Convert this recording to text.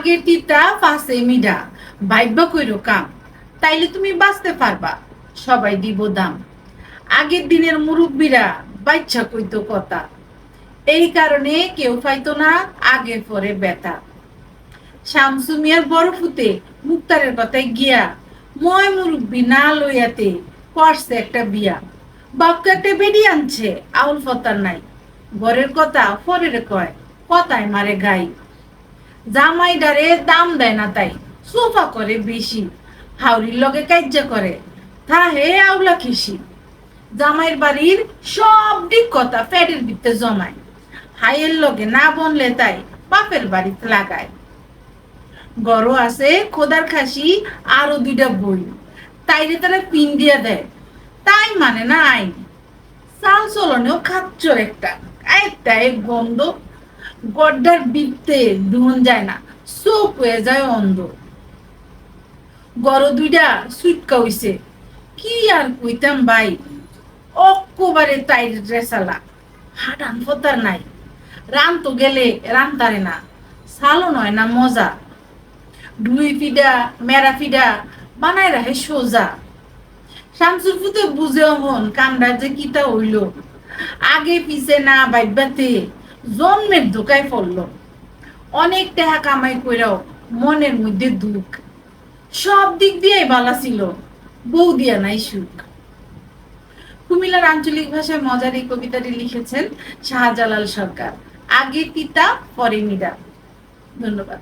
আগের তিতা পাশে মিডা বাইবা কইরো কাম, তাইলে তুমি বাঁচতে পারবা, সবাই দিব দাম। আগের দিনের মুরব্বীরা বাচ্চা কইতো কথা। এই কারণে কেউ পাইতো না আগে পরে ব্যথা। শামসু মিয়ার বড় ফুতে মুক্তারের কথায় গিয়া ময় মুরব্বী না লইয়াতে করছে একটা বিয়া। বাপকে একটা বেডি আনছে, আউল ফতার নাই। ঘরের কথা পরের কয়, কথায় মারে গাই। জামাই ডারে দাম দেয় না তাই সোফা করে বেশি, হাউরির লগে কাজ্যা করে থা হে আউলা খিসি জামাইয়ের বাড়ির সব দিক কথা ফ্যাটের ভিতরে জমায়, হাইয়ের লগে না বনলে তাই বাপের বাড়িতে লাগায়। গরু আছে, খোদার খাসি, আরও দুইটা বই তাইরে তারা পিন দিয়া দেয়, তাই মানে না আইন। চাল চলনেও খাচ্চর একটা একটা এক গন্ধ গড্ডার বিপতে ধুন যায় না, চোখ হয়ে যায় অন্ধ। গরু দুইটা সুইটকা হইছে, কি আর কইতাম ভাই? অক্কবারে তাই রেসালা হাডান ফতার নাই। রান তো গেলে রান তারে না সালো নয় না মজা। ডুই ফিডা, মেরা ফিডা বানায় রাখে সোজা। শামসুর ফুতে বুঝে হন কামড়া যে কিতা হইল। আগে পিছে না বাইবাতে জন্মের ধোকায় পড়ল। অনেক টাকা কামাই কইরাও মনের মধ্যে দুঃখ। সব দিক দিয়েই বালা ছিল, বউ দিয়া নাই সুখ। কুমিল্লার আঞ্চলিক ভাষায় মজার এই কবিতাটি লিখেছেন শাহজালাল সরকার, আগে পিতা, পরে মীরা ধন্যবাদ।